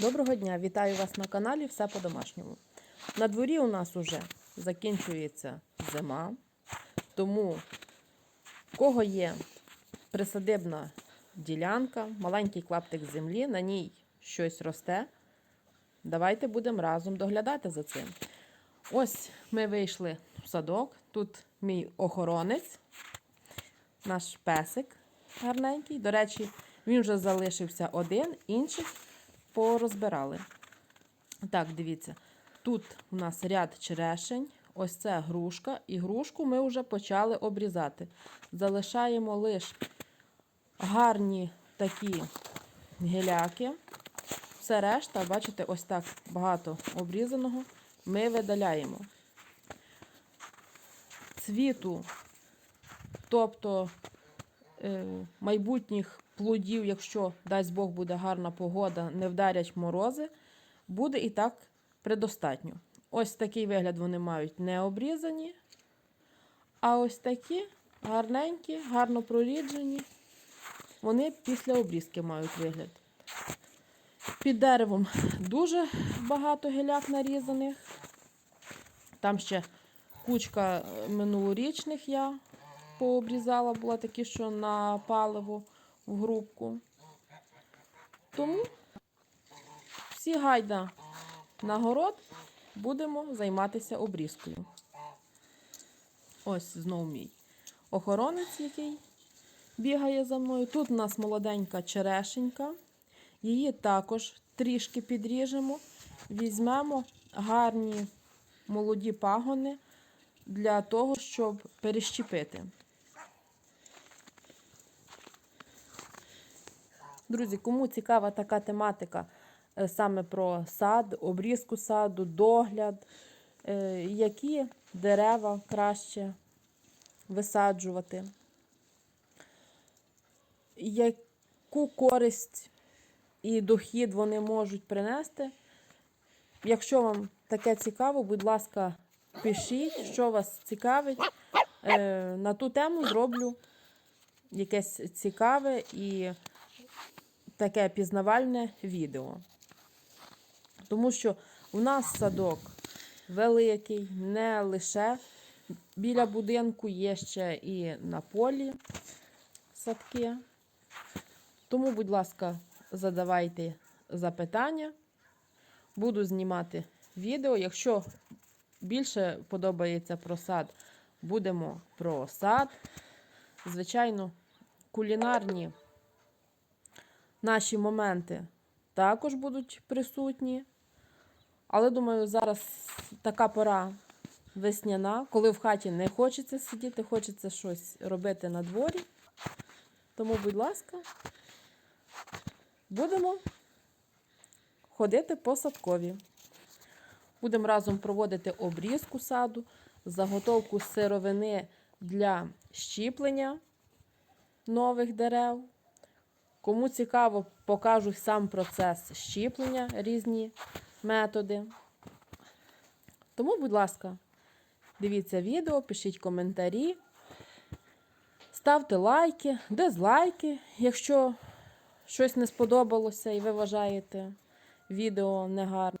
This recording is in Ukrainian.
Доброго дня! Вітаю вас на каналі Все по-домашньому. На дворі у нас уже закінчується зима, тому в кого є присадибна ділянка, маленький клаптик землі, на ній щось росте. Давайте будемо разом доглядати за цим. Ось ми вийшли в садок. Тут мій охоронець, наш песик гарненький. До речі, він вже залишився один, інших порозбирали. Так, дивіться, тут у нас ряд черешень, ось це грушка, і грушку ми вже почали обрізати. Залишаємо лише гарні такі гіляки. Все решта, бачите, ось так багато обрізаного ми видаляємо. Цвіту, тобто е, майбутніх плодів, якщо дасть Бог буде гарна погода, не вдарять морози, буде і так предостатньо. Ось такий вигляд вони мають не обрізані. А ось такі гарненькі, гарно проріджені, вони після обрізки мають вигляд. Під деревом дуже багато гіляк нарізаних. Там ще кучка минулорічних я пообрізала, була такі, що на паливо в грубку. Тому всі гайда на город будемо займатися обрізкою. Ось знову мій охоронець, який бігає за мною. Тут у нас молоденька черешенька. Її також трішки підріжемо. Візьмемо гарні молоді пагони для того, щоб перещепити. Друзі, кому цікава така тематика е, саме про сад, обрізку саду, догляд, е, які дерева краще висаджувати, яку користь і дохід вони можуть принести. Якщо вам таке цікаво, будь ласка, пишіть, що вас цікавить. Е, На ту тему зроблю якесь цікаве і таке пізнавальне відео. Тому що в нас садок великий, не лише біля будинку, є ще і на полі садки. Тому, будь ласка, задавайте запитання. Буду знімати відео. Якщо більше подобається про сад, будемо про сад. Звичайно, кулінарні наші моменти також будуть присутні. Але, думаю, зараз така пора весняна, коли в хаті не хочеться сидіти, хочеться щось робити на дворі. Тому, будь ласка, будемо ходити по садкові. Будемо разом проводити обрізку саду, заготовку сировини для щіплення нових дерев. Кому цікаво, покажу сам процес щіплення, різні методи. Тому, будь ласка, дивіться відео, пишіть коментарі, ставте лайки, дизлайки, якщо щось не сподобалося і ви вважаєте відео негарне.